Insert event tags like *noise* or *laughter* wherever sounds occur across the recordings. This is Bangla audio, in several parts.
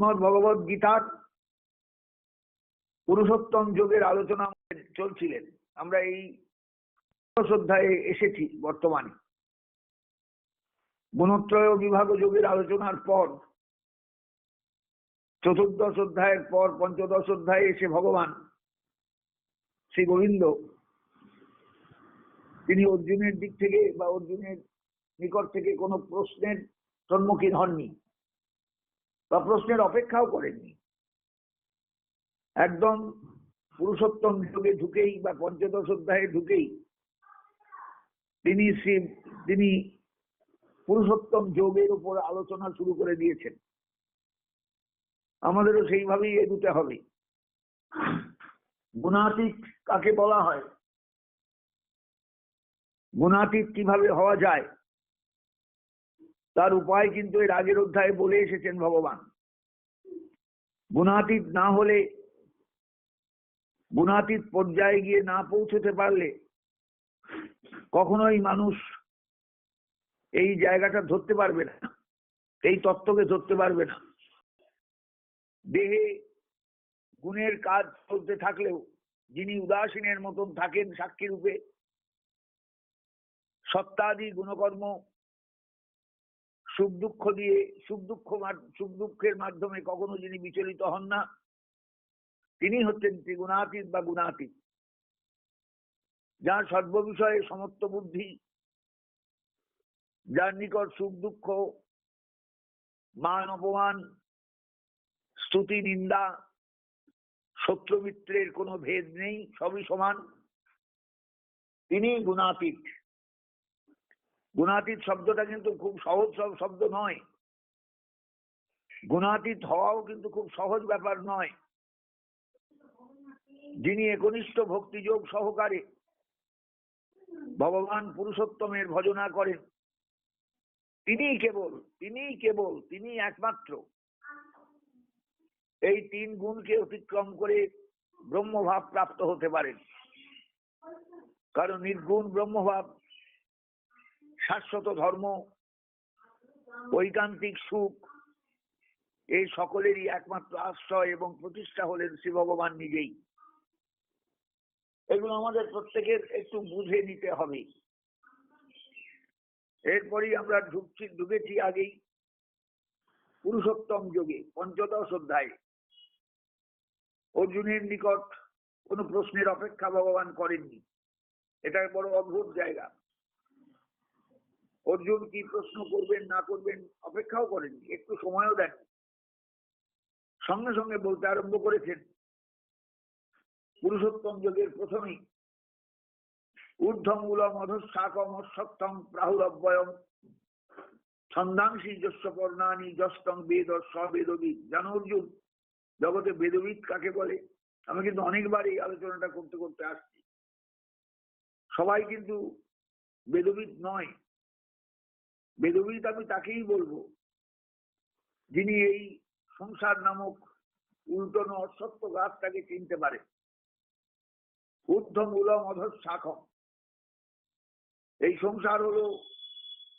শ্রীমদ ভগবত গীতার পুরুষোত্তম যোগের আলোচনা চলছিলেন। আমরা এই অধ্যায়ে এসেছি বর্তমানে। গুণত্রয় বিভাগ যোগের আলোচনার পর, চতুর্দশ অধ্যায়ের পর, পঞ্চদশ অধ্যায়ে এসে ভগবান শ্রী গোবিন্দ, তিনি অর্জুনের দিক থেকে বা অর্জুনের নিকট থেকে কোনো প্রশ্নের সম্মুখীন হননি। বা প্রশ্নের অপেক্ষাও করেননি। একদম পুরুষোত্তম যুগে ঢুকেই বা পঞ্চদশ অধ্যায়ে ঢুকেই তিনি শ্রী, তিনি পুরুষোত্তম যোগের উপর আলোচনা শুরু করে দিয়েছেন। আমাদেরও সেইভাবেই এগুতে হবে। গুণাতীত কাকে বলা হয়? গুণাতীত কীভাবে হওয়া যায়? তার উপায় কিন্তু এর আগের অধ্যায়ে বলে এসেছেন ভগবান। গুণাতীত না হলে গুণাতীত পর্যায়ে গিয়ে না পৌঁছতে পারলে, কখনোই মানুষ এই জায়গাটা ধরতে পারবে না, এই তত্ত্বকে ধরতে পারবে না। দেহে গুণের কাজ চলতে থাকলেও, যিনি উদাসীনের মতন থাকেন সাক্ষী রূপে, সত্তাদি গুণকর্ম সুখ দুঃখ দিয়ে, সুখ দুঃখ সুখ দুঃখের মাধ্যমে কখনো যিনি বিচলিত হন না, তিনি হচ্ছেন ত্রিগুণাতীত বা গুণাতীত। যার সর্ববিষয়ে সমস্ত বুদ্ধি, যার নিকট সুখ দুঃখ, মান অপমান, স্তুতি নিন্দা, শত্রু মিত্রের কোনো ভেদ নেই, সবই সমান, তিনি গুণাতীত। গুণাতীত শব্দটা কিন্তু খুব সহজ সব শব্দ নয়। গুণাতীত হওয়াও কিন্তু খুব সহজ ব্যাপার নয়। যিনি একনিষ্ঠ ভক্তিযোগ সহকারে ভগবান পুরুষোত্তমের ভজনা করেন তিনিই কেবল তিনিই কেবল, তিনি একমাত্র। এই তিন গুণকে অতিক্রম করে ব্রহ্মভাব প্রাপ্ত হতে পারেন। কারণ নির্গুণ ব্রহ্মভাব শাশ্বত ধর্ম, ঐকান্তিক সুখ, এই সকলেরই একমাত্র আশ্রয় এবং প্রতিষ্ঠা হলেন শ্রী ভগবান নিজেই। এগুলো আমাদের প্রত্যেকের একটু বুঝে নিতে হবে। এরপরই আমরা ঢুকছি, ঢুকেছি আগেই পুরুষোত্তম যোগে, পঞ্চদশ অধ্যায়। অর্জুনের নিকট কোনো প্রশ্নের অপেক্ষা ভগবান করেননি। এটা বড় অদ্ভুত জায়গা। অর্জুন কি প্রশ্ন করবেন, না করবেন, অপেক্ষাও করেননি, একটু সময়ও দেন। সঙ্গে সঙ্গে বলতে আরম্ভ করেছেন। পুরুষোত্তম যোগের প্রথমেই ঊর্ধ্বমূলম অধঃশাকম অশ্বত্থম প্রাহুরব্যয়ম ছন্দাংশী যস্য পর্ণানি যস্তং বেদ সবেদবিদ জানো অর্জুন, জগতে বেদবিদ কাকে বলে? আমি কিন্তু অনেকবার এই আলোচনাটা করতে করতে আসছি। সবাই কিন্তু বেদবিদ নয় বেদবিদ আমি তাকেই বলব, যিনি এই সংসার নামক উল্টনো অসত্য গাছটাকে চিনতে পারে। ঊর্ধ্ব মূলম অধর শাখম। এই সংসার হলো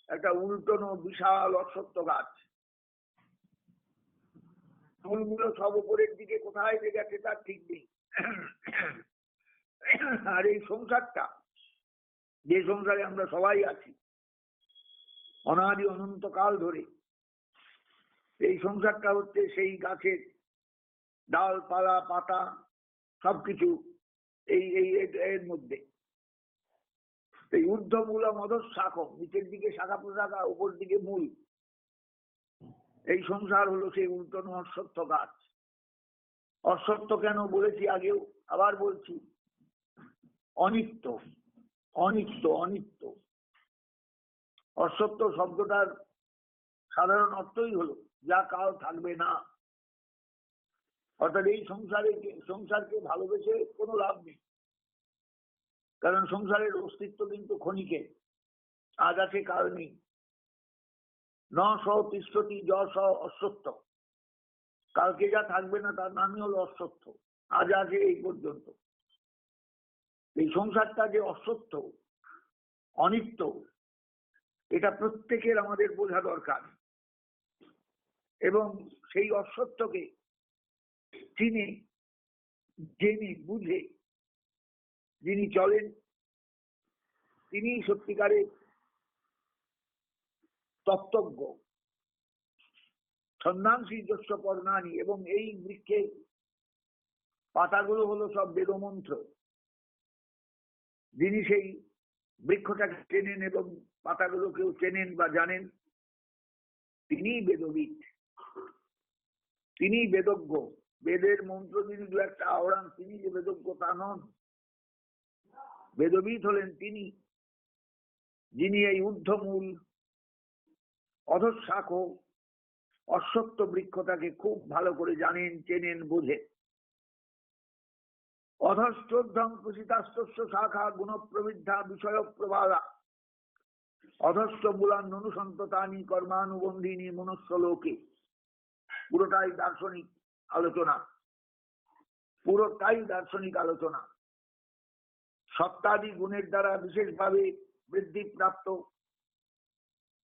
একটা উল্টনো বিশাল অসত্য গাছ। ফুলগুলো সব উপরের দিকে কোথায় গেছে তার ঠিক নেই। আর এই সংসারটা, যে সংসারে আমরা সবাই আছি অনাদি অনন্তকাল ধরে। এই সংসারটা হচ্ছে সেই গাছের ডালপালা পাতা, সবকিছু এই এই এর মধ্যে। এই ঊর্ধ্বমূল মদর শাখক, নিচের দিকে শাখা প্রশাখা উপর দিকে মূল। এই সংসার হলো সেই উল্টন অশ্বত্থ গাছ। অশ্বত্থ কেন বলেছি আগেও? আবার বলছি, অনিত্য অনিত্য অনিত্য। অসত্য শব্দটার সাধারণ অর্থই হলো, যা কাল থাকবে না। অর্থাৎ এই সংসারে সংসারকে ভালোবেসে কোনো লাভ নেই। কারণ সংসারের অস্তিত্ব কিন্তু ক্ষণিকে আজ আছে কাল নেই। ন স তিষ্ঠতি য স অসত্য। কালকে যা থাকবে না তার নামই হলো অসত্য আজ আছে এই পর্যন্ত। এই সংসারটা যে অসত্য, অনিত্য এটা প্রত্যেকের আমাদের বোঝা দরকার। এবং সেই অসত্যকে চিনে, জেনে, বুঝে যিনি চলেন তিনি সত্যিকারের তত্ত্বজ্ঞ। ছন্দাংশী যস্য পর্ণানি এবং এই বৃক্ষের পাতাগুলো হলো সব বেদমন্ত্র। যিনি সেই বৃক্ষটাকে চেনেন এবং পাতাগুলোকেও চেনেন বা জানেন তিনি বেদবিদ। তিনি বেদজ্ঞ। বেদের মন্ত্র যিনি দু একটা আওড়ান, তিনি যে বেদজ্ঞ তা নন। বেদবিদ হলেন তিনি, যিনি এই ঊর্ধ্বমূল অধঃশাখ অশ্বত্থ বৃক্ষটাকে খুব ভালো করে জানেন, চেনেন, বোঝেন। অধশ্চোদ্ধং শাখা গুণ প্রবৃদ্ধা বিষয় প্রবালা অধস্থ মূলান অনুসন্ততানি কর্মানুবন্ধিনী মনুষ্য লোকে। পুরোটাই দার্শনিক আলোচনা। পুরোটাই দার্শনিক আলোচনা। সত্তাদি গুণের দ্বারা বিশেষভাবে বৃদ্ধিপ্রাপ্ত।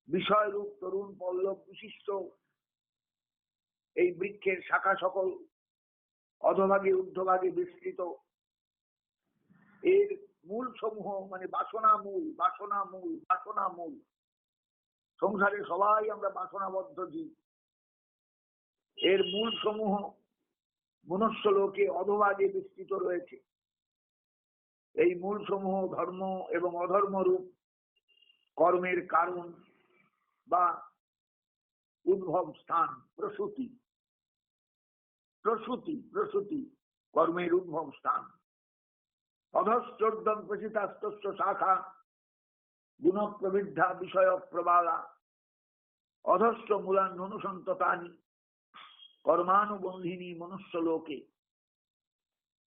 বিষয়রূপ তরুণ পল্লব বিশিষ্ট। এই বৃক্ষের শাখা সকল অধভাগে, ঊর্ধ্বভাগে বিস্তৃত। এর মূল সমূহ মানে বাসনা মূল বাসনা মূল বাসনা মূল। সংসারে সবাই আমরা বাসনাবদ্ধ জীব। এর মূল সমূহ মনুষ্য লোকে অধভাগে বিস্তৃত রয়েছে। এই মূল সমূহ ধর্ম এবং অধর্ম রূপ কর্মের কারণ বা উদ্ভব স্থান, প্রসূতি। প্রসূতি প্রসূতি, কর্মের উদ্ভব স্থান। অধশ্চর্দম প্রসিতাস্তস্য শাখা বিষয় প্রবালা অধস্থ মূলান অনুসন্ততানি, কর্মানুবন্ধিনী মনুষ্য লোকে।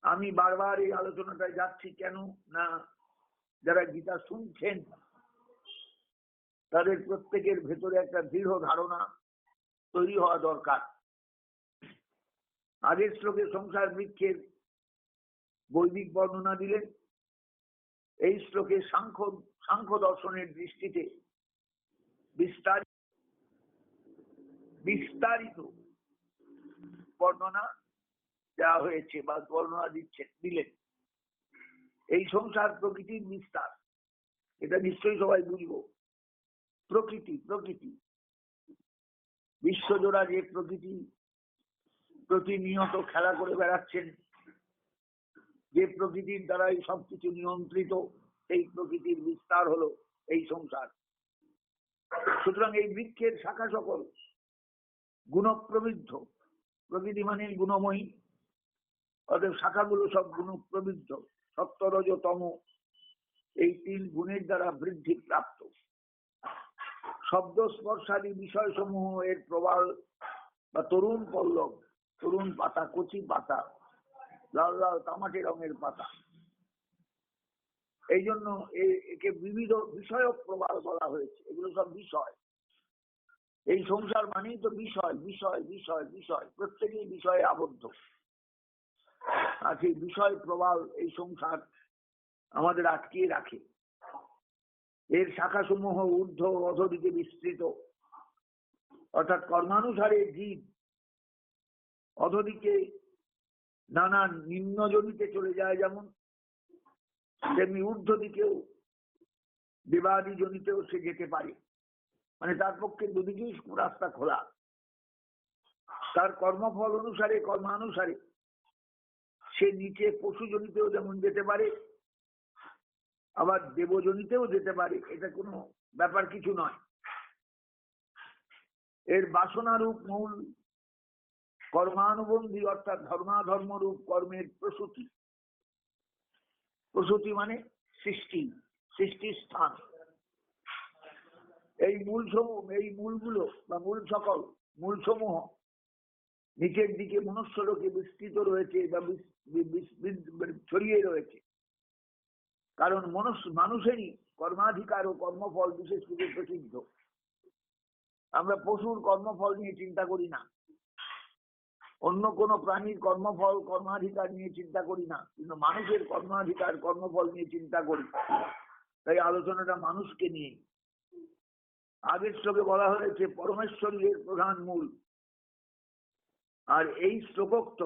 আমি বারবার এই আলোচনাটায় যাচ্ছি কেন না, যারা গীতা শুনছেন, তাদের প্রত্যেকের ভেতরে একটা দৃঢ় ধারণা তৈরি হওয়া দরকার। আগের শ্লোকে সংসার বৃক্ষের বৈদিক বর্ণনা দিলেন। এই শ্লোকে সাংখ্য সাংখ্য দর্শনের দৃষ্টিতে বিস্তারিত বিস্তারিত বর্ণনা দেওয়া হয়েছে বা বর্ণনা দিচ্ছেন, দিলেন। এই সংসার প্রকৃতির বিস্তার, এটা নিশ্চয়ই সবাই বুঝব। প্রকৃতি প্রকৃতি। বিশ্বজোড়া যে প্রকৃতি, প্রতিনিয়ত খেলা করে বেড়াচ্ছেন যে প্রকৃতির দ্বারা দ্বারাই সবকিছু নিয়ন্ত্রিত এই প্রকৃতির বিস্তার হলো এই সংসার। সুতরাং এই বৃক্ষের শাখা সকল গুণপ্রবৃদ্ধ। প্রকৃতি মানে গুণময়ী। অতএব শাখাগুলো সব গুণপ্রবৃদ্ধ। সত্তরজতম এই তিন গুণের দ্বারা বৃদ্ধি প্রাপ্ত। শব্দ স্পর্শাদি বিষয় সমূহ এর প্রবাল বা তরুণ পল্লব, তরুণ পাতা, কচি পাতা লাল লাল তামাটে রঙের পাতা। এই জন্য একে বিবিধ বিষয় প্রবাল বলা হয়েছে। এগুলো সব বিষয়। এই সংসার মানেই তো বিষয় বিষয় বিষয় বিষয়। প্রত্যেকেই বিষয়ে আবদ্ধ। আর সেই বিষয় প্রবাল এই সংসার আমাদের আটকিয়ে রাখে। এর শাখা সমূহ ঊর্ধ্ব অধদিকে বিস্তৃত। অর্থাৎ কর্মানুসারে জীব অধদিকে নানা নিম্নজনিতে চলে যায় যেমন তেমনি ঊর্ধ্ব দিকেও দেবাদি জনিতেও সে যেতে পারে। মানে তার পক্ষে দুদিকেই রাস্তা খোলা। তার কর্মফল অনুসারে, কর্মানুসারে সে নিচে পশু পশুজনিতেও যেমন যেতে পারে, আবার দেবজনিতেও যেতে পারে, এটা কোনো ব্যাপার কিছু নয়। এর বাসনারূপ মূল কর্মানুবন্ধী অর্থাৎ ধর্মাধর্ম রূপ কর্মের প্রসূতি। প্রসূতি মানে সৃষ্টি, সৃষ্টির স্থান। এই মূল সমূহ এই মূলগুলো বা মূল সকল মূল সমূহ নিচের দিকে মনুষ্য লোকে বিস্তৃত রয়েছে বা ছড়িয়ে রয়েছে। কারণ মনুষ্য মানুষেরই কর্মাধিকার ও কর্মফল বিশেষ রূপে প্রসিদ্ধ। আমরা পশুর কর্মফল নিয়ে চিন্তা করি না। অন্য কোন প্রাণীর কর্মফল, কর্মাধিকার নিয়ে চিন্তা করি না, কিন্তু মানুষের কর্মাধিকার, কর্মফল নিয়ে চিন্তা করি। তাই আলোচনাটা মানুষকে নিয়ে। আগের শ্লোকে বলা হয়েছে, পরমেশ্বরীর প্রধান মূল। আর এই শ্লোকোক্ত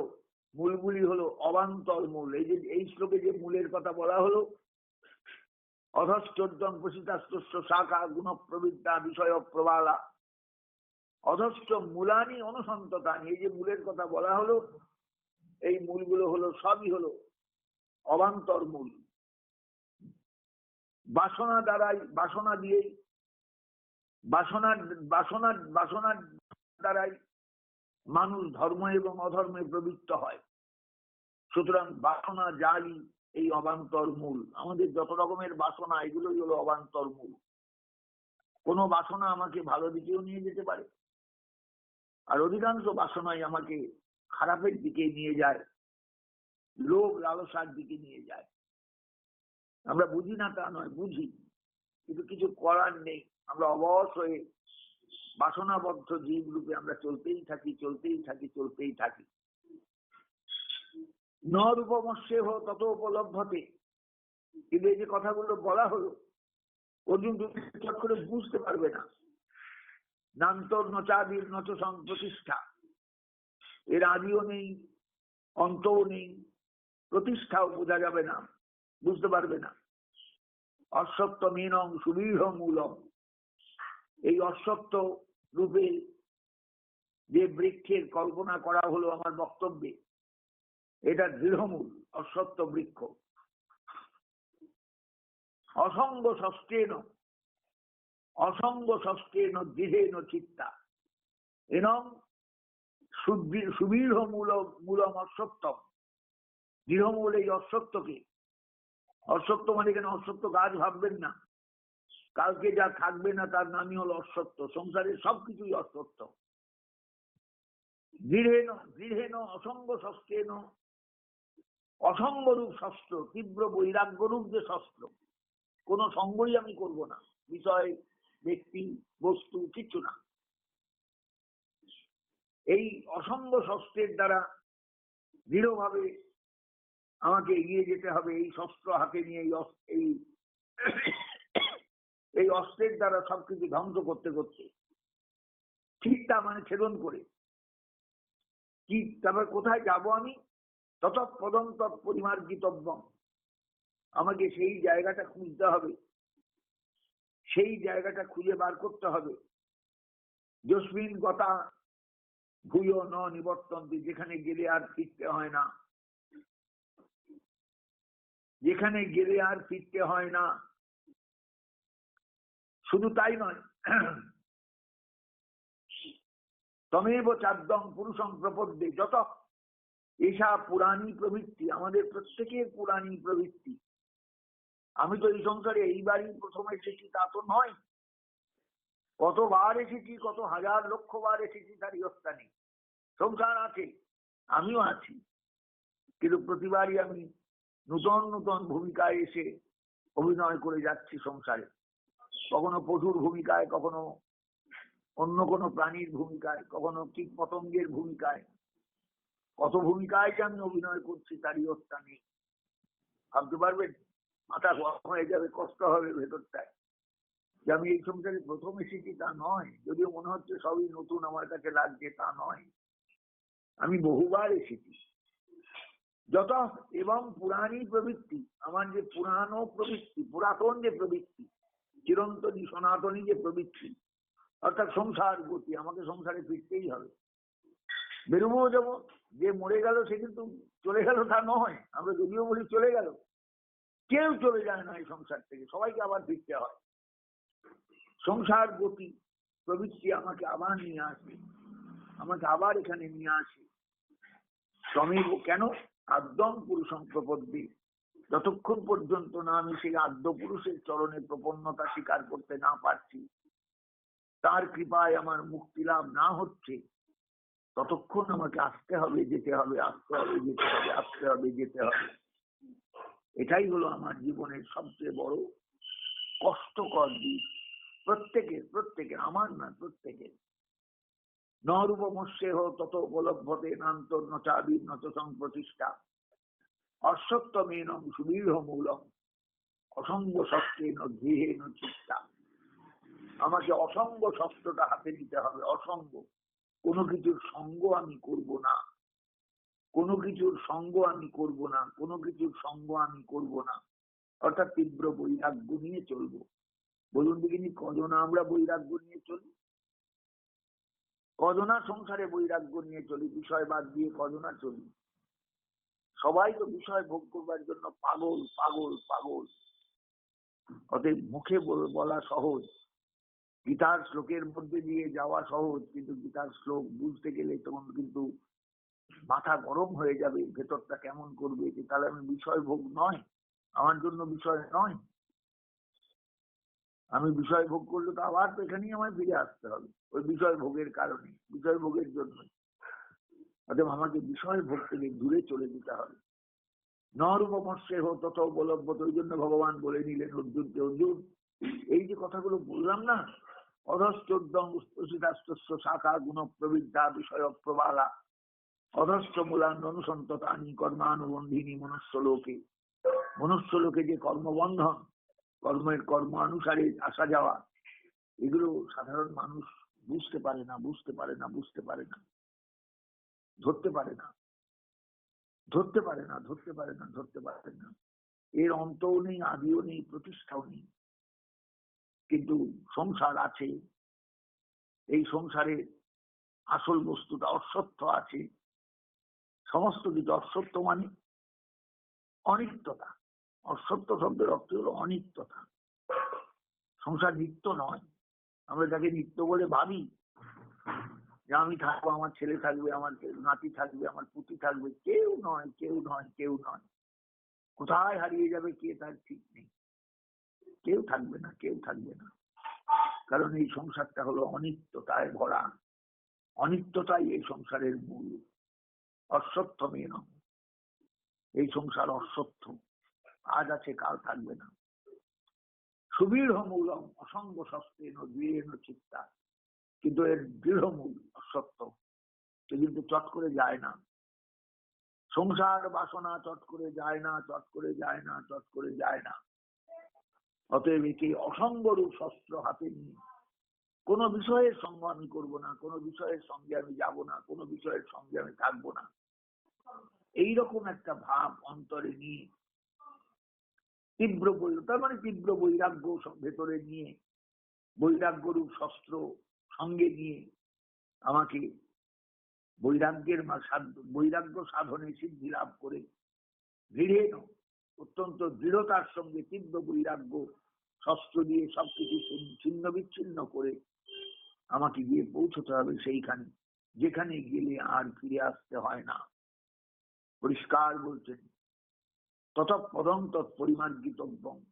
মূলগুলি হলো অবান্তর মূল। এই যে, এই শ্লোকে যে মূলের কথা বলা হলো অধশ্চর্যম প্রসিতাস্ত্র শাখা গুণ প্রবিদ্যা বিষয় প্রবালা অধশ্চ মূলানি অনুসন্ততানি এই যে মূলের কথা বলা হলো, এই মূলগুলো হলো, সবই হলো অবান্তর মূল। বাসনা দ্বারাই, বাসনা দিয়েই বাসনার বাসনার বাসনার দ্বারাই মানুষ ধর্ম এবং অধর্মে প্রবৃত্ত হয়। সুতরাং বাসনা জালি এই অবান্তর মূল। আমাদের যত রকমের বাসনা, এগুলোই হলো অবান্তর মূল। কোনো বাসনা আমাকে ভালো দিকেও নিয়ে যেতে পারে আর অধিকাংশ বাসনাই আমাকে খারাপের দিকে নিয়ে যায়, লোভ লালসার দিকে নিয়ে যায়। আমরা বুঝি না তা নয়, বুঝি, কিন্তু কিছু করার নেই। আমরা অবশ হয়ে বাসনাবদ্ধ জীব রূপে আমরা চলতেই থাকি চলতেই থাকি চলতেই থাকি। ন রূপমস্যে হো তত উপলব্ধতে। কিন্তু এই যে কথাগুলো বলা হলো, অর্জুন চট করে বুঝতে পারবে না। নান্তর নচাদির নচ প্রতিষ্ঠা এর আদিও নেই, অন্তও নেই, প্রতিষ্ঠাও বোঝা যাবে না, বুঝতে পারবে না। অশ্বত্ব মিনং সুদৃঢ় মূলম এই অশ্বত্ব রূপে যে বৃক্ষের কল্পনা করা হলো আমার বক্তব্যে, এটা দৃঢ়মূল অশ্বত্ব বৃক্ষ। অসঙ্গ ষষ্ঠেন অসঙ্গ ষষ্ঠেন দৃঢ়েন চিত্তা। এনম সুদৃঢ় মূল মূলম অশ্বত্তম। দৃঢ়মূল এই অশ্বত্বকে অশ্বত্ব মানে এখানে অশ্বত্ব গাছ ভাববেন না। কালকে যা থাকবে না তার নামই হলো অশ্বত্ব সংসারের সবকিছুই অশ্বত্ব দৃঢ়েন দৃঢ়েন, অসঙ্গ ষষ্ঠেন অসঙ্গ রূপ শস্ত্র, তীব্র বৈরাগ্য রূপ যে শস্ত্র, কোন সঙ্গই আমি করব না। বিষয় ব্যক্তি বস্তু কিছু না। এই অসঙ্গ শস্ত্রের দ্বারা দৃঢ়ভাবে আমাকে এগিয়ে যেতে হবে, এই শস্ত্র হাতে নিয়ে এই *coughs* এই অস্ত্রের দ্বারা সবকিছু ধ্বংস করতে করতে। ঠিক মানে ছেদন করে। কি তারপর কোথায় যাব আমি? তত পদন্ত পরিমার্জিতব্য আমাকে সেই জায়গাটা খুঁজতে হবে। সেই জায়গাটা খুঁজে বার করতে হবে। জসমিন গতা ভূয় ন নিবর্তন যেখানে গেলে আর ফিরতে হয় না। যেখানে গেলে আর ফিরতে হয় না। শুধু তাই নয়, তমেব চাদ্দম পুরুষম প্রপদ্যে, যত এসা পুরাণী প্রবৃত্তি আমাদের প্রত্যেকের পুরাণী প্রবৃত্তি আমি তো এই সংসারে এইবারই প্রথম এসেছি, তা তো নয়। কতবার এসেছি, কত হাজার লক্ষ বার এসেছি তার নেই। সংসার আছে, আমিও আছি। কিন্তু প্রতিবারই আমি নূতন নূতন ভূমিকায় এসে অভিনয় করে যাচ্ছি সংসারে। কখনো পশুর ভূমিকায়, কখনো অন্য কোনো প্রাণীর ভূমিকায়, কখনো কীট পতঙ্গের ভূমিকায়। কত ভূমিকায় যে আমি অভিনয় করছি তারই অত্যা নেই। ভাবতে পারবেন? মাথা গরম হয়ে যাবে, কষ্ট হবে ভেতরটায়। যে আমি এই সংসারে প্রথম এসেছি তা নয়, যদিও মনে হচ্ছে সবই নতুন আমার কাছে লাগছে তা নয়। আমি বহুবার এসেছি। যত এবং পুরাণী প্রবৃত্তি, আমার যে পুরানো প্রবৃত্তি, পুরাতন যে প্রবৃত্তি, চিরন্তনী সনাতনী যে প্রবৃত্তি, অর্থাৎ সংসার গতি, আমাকে সংসারে ফিরতেই হবে। বেরোবো যাব যে মরে গেল সে কিন্তু চলে গেল তা নয়, আমরা যদিও বলি চলে গেল কেউ চলে যায় না এই সংসার থেকে। সবাইকে আবার ফিরতে হয়। সংসার গতি, প্রবৃত্তি আমাকে আবার নিয়ে আসে। আমাকে আবার এখানে নিয়ে আসে। শ্রমিক কেন? আদ্যম পুরুষম প্রপদ্যি। যতক্ষণ পর্যন্ত না আমি সেই আদ্য পুরুষের চরণে প্রপন্নতা স্বীকার করতে না পারছি, তার কৃপায় আমার মুক্তি লাভ না হচ্ছে, ততক্ষণ আমাকে আসতে হবে, যেতে হবে, আসতে হবে, যেতে হবে, আসতে হবে, যেতে হবে। এটাই হলো আমার জীবনের সবচেয়ে বড় কষ্টকর দিক। প্রত্যেকের প্রত্যেকের আমার না প্রত্যেকের নরূপমস্যেহ তত উপলব্ধতে নান্তর নচাবির নত সংপ্রতিষ্ঠা। অশ্বত্তমেন সুদীর্ঘ মূলম। অসঙ্গ শস্ত্রেন গৃহেন চিত্তা। আমাকে অসঙ্গ শস্ত্রটা হাতে নিতে হবে। অসঙ্গ। কোনো কিছুর সঙ্গ আমি করব না। কোনো কিছুর সঙ্গ আমি করব না, কোনো কিছুর সঙ্গ আমি করব না। অর্থাৎ তীব্র বৈরাগ্য নিয়ে চলবো। বলুন দেখিনি, কজনা আমরা বৈরাগ্য নিয়ে চলি? কজনা সংসারে বৈরাগ্য নিয়ে চলি, বিষয় বাদ দিয়ে কজনা চলি। সবাই তো বিষয় ভোগ করবার জন্য পাগল পাগল পাগল। অতএব মুখে বল- বলা সহজ। গীতার শ্লোকের মধ্যে দিয়ে যাওয়া সহজ, কিন্তু গীতার শ্লোক বুঝতে গেলে তখন কিন্তু মাথা গরম হয়ে যাবে, ভেতরটা কেমন করবে যে তাহলে আমি বিষয় ভোগ নয়, আমার জন্য বিষয় নয়। আমি বিষয় ভোগ করলে তো আবার তো এখানেই আমায় ফিরে আসতে হবে, ওই বিষয় ভোগের কারণে বিষয় ভোগের জন্য অতএব আমাকে বিষয় ভোগ থেকে দূরে চলে যেতে হবে। নরূপমস্যে হো তত উপলব্ধ ওই জন্য ভগবান বলে নিলেন অর্জুনকে, অর্জুন, এই যে কথাগুলো বললাম না উস্তুষিতাস্তস্য শাখা গুণ প্রবিদ্যা বিষয় প্রবালা অধশ্চ মূলান অনুসন্ততানি কর্মানুবন্ধিনী মনুষ্য লোকে মনুষ্য লোকে যে কর্মবন্ধন, কর্মের কর্ম অনুসারে আসা যাওয়া, এগুলো সাধারণ মানুষ বুঝতে পারে না, বুঝতে পারে না, বুঝতে পারে না। ধরতে পারে না। ধরতে পারে না, ধরতে পারে না, ধরতে পারে না। এর অন্তও নেই, আদিও নেই, প্রতিষ্ঠাও নেই। কিন্তু সংসার আছে। এই সংসারে আসল বস্তুটা অসত্য আছে। সমস্ত কিছু, অসত্য মানে অনিত্যতা। অসত্য শব্দের অর্থ হলো অনিত্যতা। সংসার নিত্য নয়। আমরা যাকে নিত্য বলে ভাবি, যে আমি থাকব, আমার ছেলে থাকবে, আমার নাতি থাকবে, আমার পুতি থাকবে, কেউ নয় কেউ নয় কেউ নয়। কোথায় হারিয়ে যাবে কে তার ঠিক নেই। কেউ থাকবে না, কেউ থাকবে না। কারণ এই সংসারটা হলো অনিত্যতায় ভরা। অনিত্যতাই এই সংসারের মূল। মেন এই সংসার অসত্য আজ আছে, কাল থাকবে না। সুদৃঢ় মূলম অসঙ্গ শস্ত্রেন দৃঢ় চিত্তা। কিন্তু এর দৃঢ় মূল অসত্য সে কিন্তু চট করে যায় না। সংসার বাসনা চট করে যায় না, চট করে যায় না, চট করে যায় না। অতএব একে অসঙ্গরূপ শস্ত্র হাতে নিয়ে। কোনো বিষয়ের সঙ্গ আমি করব না, কোনো বিষয়ের সঙ্গে আমি যাব না, কোনো বিষয়ের সঙ্গে আমি থাকব না। এইরকম একটা ভাব অন্তরে নিয়ে, তীব্র বৈ তার মানে তীব্র বৈরাগ্য ভেতরে নিয়ে বৈরাগ্য রূপ শস্ত্র সঙ্গে নিয়ে আমাকে বৈরাগ্যের বৈরাগ্য সাধনে সিদ্ধি লাভ করে দৃঢ় অত্যন্ত দৃঢ়তার সঙ্গে তীব্র বৈরাগ্য শস্ত্র দিয়ে সবকিছু ছিন্ন বিচ্ছিন্ন করে আমাকে গিয়ে পৌঁছতে হবে সেইখানে, যেখানে গেলে আর ফিরে আসতে হয় না। পরিষ্কার বলছেন তত পদম তৎপরিমার্গিতব্যম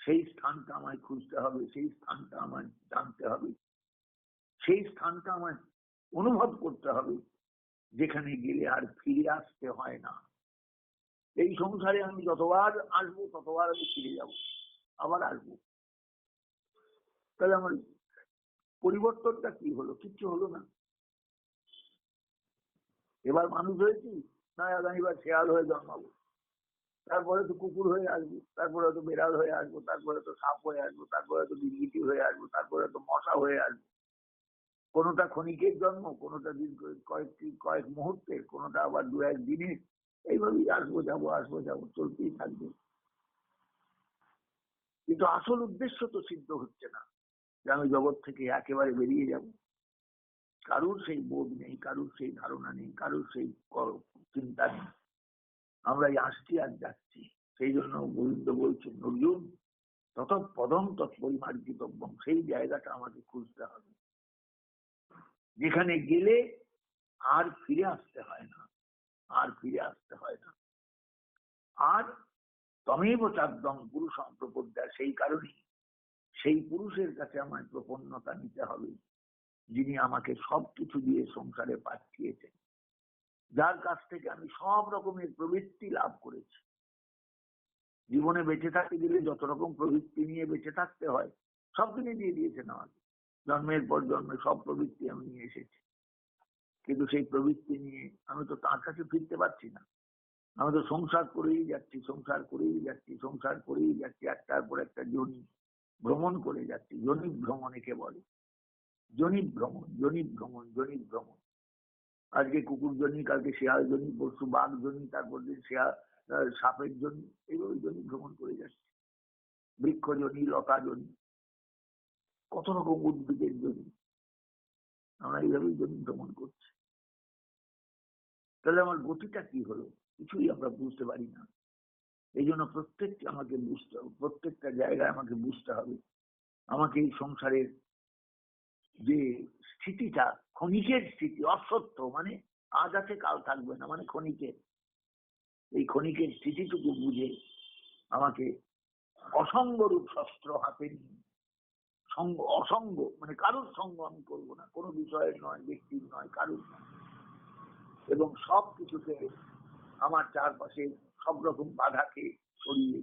সেই স্থানটা আমায় খুঁজতে হবে, সেই স্থানটা আমায় জানতে হবে। সেই স্থানটা আমায় অনুভব করতে হবে, যেখানে গেলে আর ফিরে আসতে হয় না। এই সংসারে আমি যতবার আসব, ততবার আমি ফিরে যাব, আবার আসব। তাহলে আমার পরিবর্তনটা কি হলো? কিচ্ছু হলো না। এবার মানুষ হয়েছি? না আগামীবার শেয়াল হয়ে জন্মাবো। তারপরে তো কুকুর হয়ে আসব, তারপরে তো বেড়াল হয়ে আসব, তারপরে তো সাপ হয়ে আসব, তারপরে তো বিরগিটি হয়ে আসব, তারপরে তো মশা হয়ে আসব। কোনোটা ক্ষণিকের জন্ম, কোনোটা দিন কয়েকটি, কয়েক মুহূর্তের, কোনোটা আবার দু এক দিনের, এইভাবেই আসব, যাব আসব, যাব, চলতেই থাকবে। কিন্তু আসল উদ্দেশ্য তো সিদ্ধ হচ্ছে না, যে আমি জগৎ থেকে একেবারে বেরিয়ে যাব। কারুর সেই বোধ নেই, কারুর সেই ধারণা নেই, কারুর সেই চিন্তা নেই। আমরা আসছি আর যাচ্ছি। সেই জন্য গোবিন্দ বলছেন, অর্জুন তত পদম তৎপরিমার্জিতব্যম সেই জায়গাটা আমাকে খুঁজতে হবে। যেখানে গেলে আর ফিরে আসতে হয় না, আর ফিরে আসতে হয় না। আর তমেব চাকদম পুরুষ প্রপদ্যা, সেই কারণেই সেই পুরুষের কাছে আমায় প্রপন্নতা নিতে হবে। যিনি আমাকে সবকিছু দিয়ে সংসারে পাঠিয়েছেন। যার কাছ থেকে আমি সব রকমের প্রবৃত্তি লাভ করেছি। জীবনে বেঁচে থাকতে গেলে যত রকম প্রবৃত্তি নিয়ে বেঁচে থাকতে হয়, সব তিনি দিয়ে দিয়েছেন আমাকে। জন্মের পর জন্মে সব প্রবৃত্তি আমি নিয়ে এসেছি। কিন্তু সেই প্রবৃত্তি নিয়ে আমি তো তার কাছে ফিরতে পারছি না। আমি তো সংসার করেই যাচ্ছি, সংসার করেই যাচ্ছি, সংসার করেই যাচ্ছি, একটার পর একটা জনি ভ্রমণ করে যাচ্ছি। জনি ভ্রমণ একে বলে? জনি ভ্রমণ জনি ভ্রমণ জনি ভ্রমণ। আজকে কুকুর জনি, কালকে শিয়াল জনি, পরশু বাঘ জনি, তারপর দিন শিয়াল সাপের জনি এগুলো জনি ভ্রমণ করে যাচ্ছে। বৃক্ষ জনি, লতা জনি, কত রকম উদ্ভিদের জনি। আমরা এইভাবেই জনি ভ্রমণ করছি। তাহলে আমার গতিটা কি হলো? কিছুই আমরা বুঝতে পারি না। এই জন্য প্রত্যেকটি আমাকে বুঝতে হবে, প্রত্যেকটা জায়গায় আমাকে বুঝতে হবে। আমাকে এই সংসারের যে স্থিতিটা ক্ষণিকের স্থিতি, অসত্য মানে আজ আছে, কাল থাকবে না মানে ক্ষণিকের এই ক্ষণিকের স্থিতিটুকু বুঝে আমাকে অসঙ্গ রূপ শস্ত্র হাতে নিয়ে, সঙ্গ, অসঙ্গ মানে কারুর সঙ্গ আমি করব না, কোনো বিষয়ের নয়, ব্যক্তির নয়, কারুর নয়। এবং সব কিছুতে আমার চারপাশে সব রকম বাধাকে সরিয়ে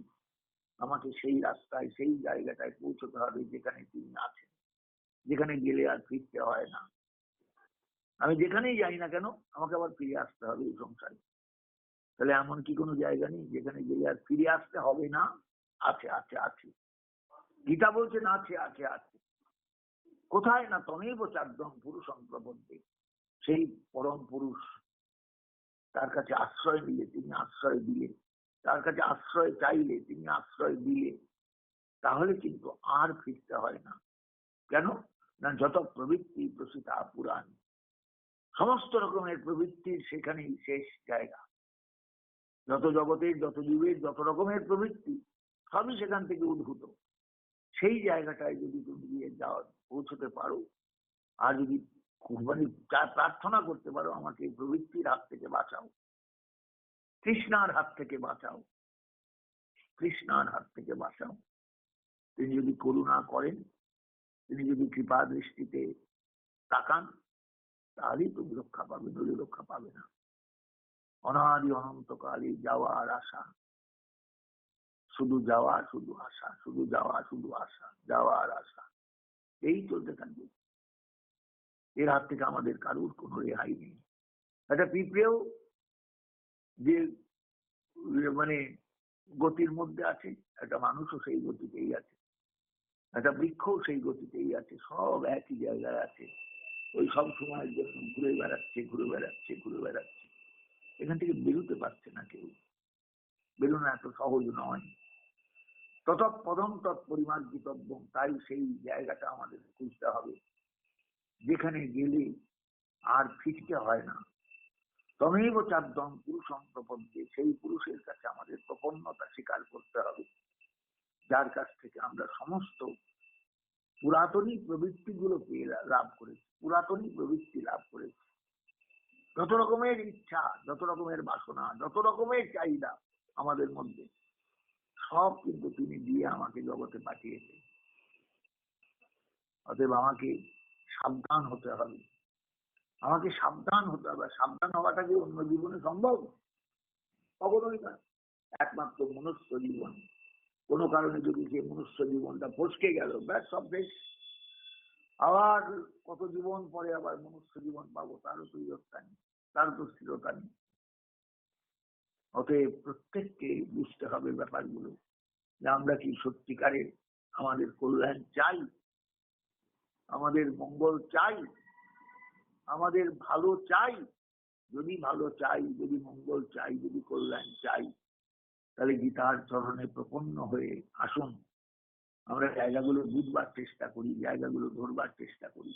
আমাকে সেই রাস্তায়, সেই জায়গাটায় পৌঁছতে হবে যেখানে তিনি আছেন। যেখানে গেলে আর ফিরতে হয় না। আমি যেখানেই যাই না কেন, আমাকে আবার ফিরে আসতে হবে এই সংসারে। তাহলে এমন কি কোনো জায়গা নেই যেখানে গেলে আর ফিরে আসতে হবে না? আছে আছে আছে। গীতা বলছেন, আছে আছে আছে। কোথায় না তমেব চারদম পুরুষ প্রবন্ধে সেই পরম পুরুষ তার কাছে আশ্রয় নিলে, তিনি আশ্রয় দিলে, তার কাছে আশ্রয় চাইলে, তিনি আশ্রয় দিলে, তাহলে কিন্তু আর ফিরতে হয় না। কেন? না যত প্রবৃত্তি প্রসিতা পুরাণ, সমস্ত রকমের প্রবৃত্তির সেখানেই শেষ জায়গা। যত জগতের, যত জীবের, যত রকমের প্রবৃত্তি, সবই সেখান থেকে উদ্ভূত। সেই জায়গাটায় যদি তুমি গিয়ে যাও, পৌঁছতে পারো, আর যদি মানে যা- প্রার্থনা করতে পারো, আমাকে এই প্রবৃত্তির হাত থেকে বাঁচাও। কৃষ্ণার হাত থেকে বাঁচাও। কৃষ্ণার হাত থেকে বাঁচাও। তিনি যদি করুণা করেন তিনি যদি কৃপা দৃষ্টিতে তাকান তাহলেই তুমি রক্ষা পাবে নইলে রক্ষা পাবে না। অনাদি অনন্তকালে যাওয়ার আশা। শুধু যাওয়া, শুধু আশা, শুধু যাওয়া, শুধু আশা, যাওয়ার আশা। এই চলতে থাকবে এর হাত থেকে আমাদের কারুর কোনো রেহাই নেই। একটা পিঁপড়েও যে মানে গতির মধ্যে আছে, একটা মানুষও সেই গতিতেই আছে। একটা বৃক্ষও সেই গতিতেই আছে সব একই জায়গায় আছে ওই সব সময়ের জন্য ঘুরে বেড়াচ্ছে ঘুরে বেড়াচ্ছে ঘুরে বেড়াচ্ছে এখান থেকে বেরোতে পারছে না কেউ। বেরোনো এত সহজ নয়। তত পদম তৎপরিমার্জিতব্য তাই সেই জায়গাটা আমাদের খুঁজতে হবে। যেখানে গেলে আর ফিরতে হয় না। তমেব চারদম পুরুষম প্রপঞ্চে সেই পুরুষের কাছে আমাদের প্রপন্নতা স্বীকার করতে হবে। যার কাছ থেকে আমরা সমস্ত পুরাতনী প্রবৃত্তি গুলো পেয়ে লাভ করেছি পুরাতনী প্রবৃত্তি লাভ করেছি। যত রকমের ইচ্ছা, যত রকমের বাসনা, যত রকমের চাহিদা আমাদের মধ্যে, সব কিন্তু তিনি দিয়ে আমাকে জগতে পাঠিয়েছে অতএব আমাকে সাবধান হতে হবে। আমাকে সাবধান হতে হবে সাবধান হওয়াটা কি অন্য জীবনে সম্ভব? কখনোই না। একমাত্র মনুষ্য জীবন। কোনো কারণে যদি সেই মনুষ্য জীবনটা ফসকে গেল, ব্যাস সব বেশ আবার কত জীবন পরে আবার মনুষ্য জীবন পাবো, তারও ইয়ত্তা নেই, তারও তো স্থিরতা নেই। অতএব প্রত্যেককে বুঝতে হবে ব্যাপারগুলো, যে আমরা কি সত্যিকারের আমাদের কল্যাণ চাই, আমাদের মঙ্গল চাই, আমাদের ভালো চাই। যদি ভালো চাই, যদি মঙ্গল চাই, যদি কল্যাণ চাই তাহলে গীতার চরণে প্রপন্ন হয়ে আসুন। আমরা জায়গাগুলো বুঝবার চেষ্টা করি, জায়গাগুলো ধরবার চেষ্টা করি।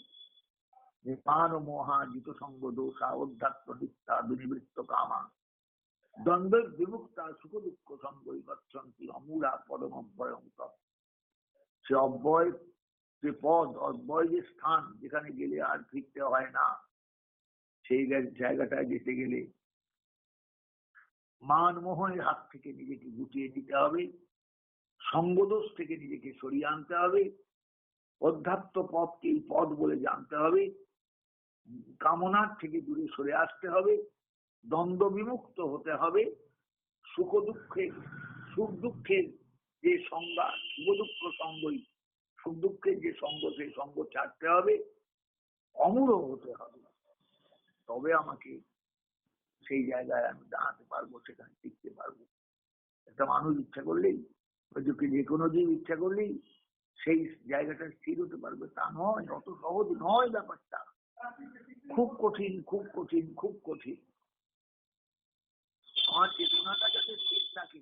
যে ও মহা জিত সঙ্গ দোষা, অধ্যাত্ম নিত্যা দুনিবৃত্ত কামা। দ্বন্দ্ব বিমুক্তা সুখ দুঃখ সঙ্গই গচ্ছন্তি অমূলা পদম অব্যয়ং সে অব্যয় যে পদ অব্যয় যে স্থান, যেখানে গেলে আর ফিরতে হয় না, সেই জায়গাটায় যেতে গেলে মান মোহনের হাত থেকে নিজেকে গুটিয়ে দিতে হবে, সঙ্গদোষ থেকে নিজেকে সরিয়ে আনতে হবে, অধ্যাত্ম পথকে এই পথ বলে জানতে হবে কামনার থেকে দূরে সরে আসতে হবে দ্বন্দ্ব বিমুক্ত হতে হবে সুখ দুঃখের সুখ দুঃখের যে সংজ্ঞা সুখ দুঃখ সঙ্গই সুখ দুঃখের যে সঙ্গ, সেই সঙ্গ ছাড়তে হবে, অমূঢ় হতে হবে। তবে আমাকে সেই জায়গায় আমি দাঁড়াতে পারব, সেখানে টিকতে পারব। একটা মানুষ ইচ্ছা করলেই কি যে কোনো জীব ইচ্ছা করলেই সেই জায়গাটা স্থির হতে পারবে। তা নয়, অত সহজ নয় ব্যাপারটা। খুব কঠিন খুব কঠিন খুব কঠিন। আমার চেতনাটা যাতে ঠিক থাকে,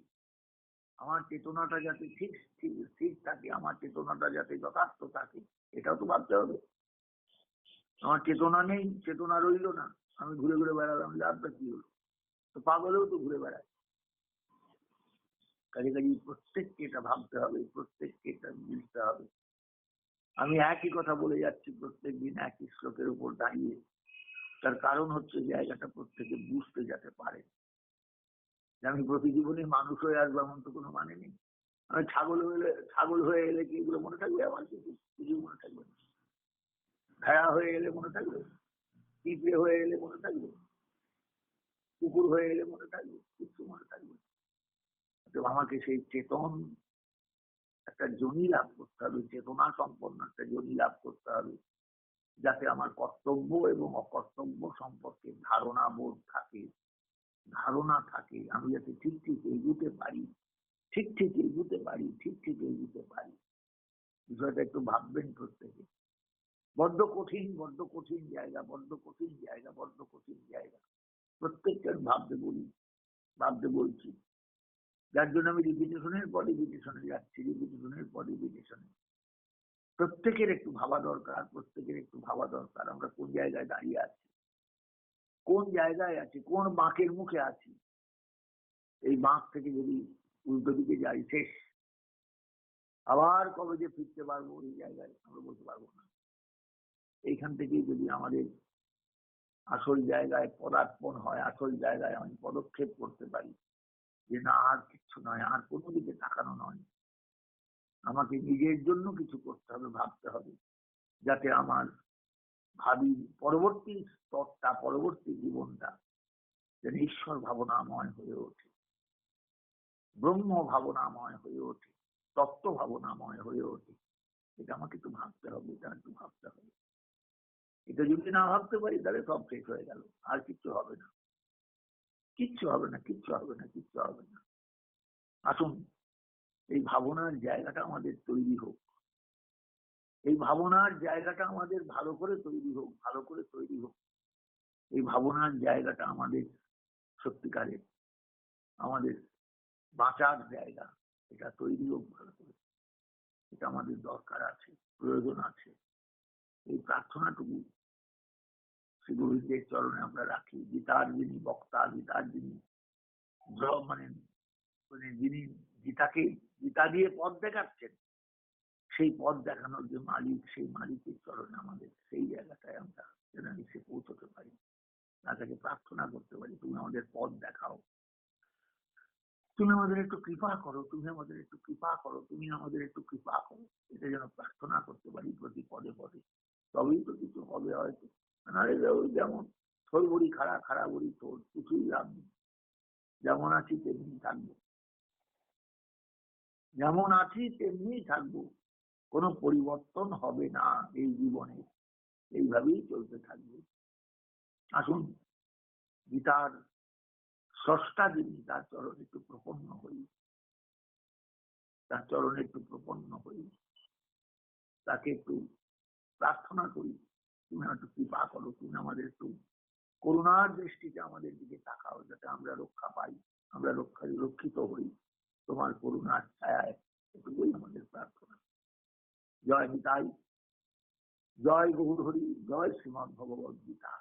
আমার চেতনাটা যাতে ঠিক ঠিক থাকে, আমার চেতনাটা যাতে যথার্থ থাকে, এটাও তো ভাবতে হবে। আমার চেতনা নেই, চেতনা রইল না। আমি ঘুরে ঘুরে বেড়ালাম লাভটা কি হলো তো পাগলেও তো ঘুরে বেড়ায়। কাজে কাজে প্রত্যেককে এটা ভাবতে হবে প্রত্যেককে এটা বুঝতে হবে। আমি একই কথা বলে যাচ্ছি প্রত্যেক দিন, একই শ্লোকের উপর দাঁড়িয়ে। তার কারণ হচ্ছে জায়গাটা প্রত্যেকে বুঝতে যেতে পারে। আমি প্রতি জীবনে মানুষ হয়ে আসব এমন তো কোনো মানে নেই। আমি ছাগল হয়ে ছাগল হয়ে এলে কি এগুলো মনে থাকবে আমার? কিছু কিছু মনে থাকবে না। ভেড়া হয়ে এলে মনে থাকবে? পিঁপড়ে হয়ে এলে মনে থাকবে? কুকুর হয়ে এলে মনে থাকবে? কিছু মনে থাকবে। আমাকে সেই চেতন, একটা জনি লাভ করতে হবে, চেতনা সম্পন্ন একটা জনি লাভ করতে হবে, যাতে আমার কর্তব্য এবং অকর্তব্য সম্পর্কে ধারণা বোধ থাকে, ধারণা থাকে। আমি যাতে ঠিক ঠিক এগুতে পারি, ঠিক ঠিক এগুতে পারি, ঠিক ঠিক এগুতে পারি। বিষয়টা একটু ভাববেন প্রত্যেকে। বড্ড কঠিন বড্ড কঠিন জায়গা, বড্ড কঠিন জায়গা, বড্ড কঠিন জায়গা। প্রত্যেককে আমি ভাবতে বলি, ভাবতে বলছি। যার জন্য আমি রিপিটেশনের পর রিপিটেশনে যাচ্ছি রিপিটেশনের পর রিপিটেশনে প্রত্যেকের একটু ভাবা দরকার, প্রত্যেকের একটু ভাবা দরকার, আমরা কোন জায়গায় দাঁড়িয়ে আছি? কোন জায়গায় আছি? কোন বাঁকের মুখে আছি? এই বাঁক থেকে যদি উল্টো দিকে যাই, শেষ। আবার কবে যে ফিরতে পারব এই জায়গায় আমরা বলতে পারব না। এইখান থেকেই যদি আমাদের আসল জায়গায় পদার্পণ হয়, আসল জায়গায় আমি পদক্ষেপ করতে পারি যে না, আর কিচ্ছু নয়, আর কোনো দিকে তাকানো নয়। আমাকে নিজের জন্য কিছু করতে হবে, ভাবতে হবে, যাতে আমার ভাবি পরবর্তী স্তরটা, পরবর্তী জীবনটা যেন ঈশ্বর ভাবনাময় হয়ে ওঠে, ব্রহ্ম ভাবনাময় হয়ে ওঠে, তত্ত্ব ভাবনাময় হয়ে ওঠে। এটা আমাকে একটু ভাবতে হবে, এটা একটু ভাবতে হবে। এটা যদি না ভাবতে পারি, তাহলে সব শেষ হয়ে গেল। আর কিচ্ছু হবে না। কিচ্ছু হবে না, কিচ্ছু হবে না, কিচ্ছু হবে না। আসুন, এই ভাবনার জায়গাটা আমাদের তৈরি হোক। এই ভাবনার জায়গাটা আমাদের ভালো করে তৈরি হোক, ভালো করে তৈরি হোক। এই ভাবনার জায়গাটা আমাদের সত্যিকারের, আমাদের বাঁচার জায়গা। এটা তৈরি হোক ভালো করে। এটা আমাদের দরকার আছে, প্রয়োজন আছে। এই প্রার্থনাটুকু শ্রী গুরুদেব চরণে আমরা রাখি, গীতার যিনি বক্তা, গীতার যিনি মানে মানে যিনি গীতাকে, গীতা দিয়ে পথ দেখাচ্ছেন, সেই পথ দেখানোর যে মালিক, সেই মালিকের চরণে আমাদের সেই জায়গাটায় আমরা যেন এসে পৌঁছতে পারি। তাকে প্রার্থনা করতে পারি, তুমি আমাদের পথ দেখাও। তুমি আমাদের একটু কৃপা করো, তুমি আমাদের একটু কৃপা করো, তুমি আমাদের একটু কৃপা করো। এটা যেন প্রার্থনা করতে পারি প্রতি পদে পদে। তবেই তো কিছু হবে হয়তো। নাহলে ওই যেমন থই বড়ি খাড়া খাড়া বড়ি তোর কিছুই লাভ নেই। যেমন আছি তেমনি থাকব। যেমন আছি তেমনি থাকব। কোনো পরিবর্তন হবে না এই জীবনে। এইভাবেই চলতে থাকবে। আসুন, গীতার স্রষ্টা যিনি তার চরণে একটু প্রপন্ন হই। তার চরণে একটু প্রপন্ন হই। তাকে একটু প্রার্থনা করি। তুমি একটু কৃপা করো, তুমি আমাদের একটু করুণার দৃষ্টিতে আমাদের দিকে তাকাও, যাতে আমরা রক্ষা পাই, আমরা রক্ষা, রক্ষিত হই। তোমার করুণার ছায়ায় এটুকুই আমাদের প্রার্থনা। জয় নিতাই, জয় গৌর হরি জয় শ্রীমদ ভগবত গীতা।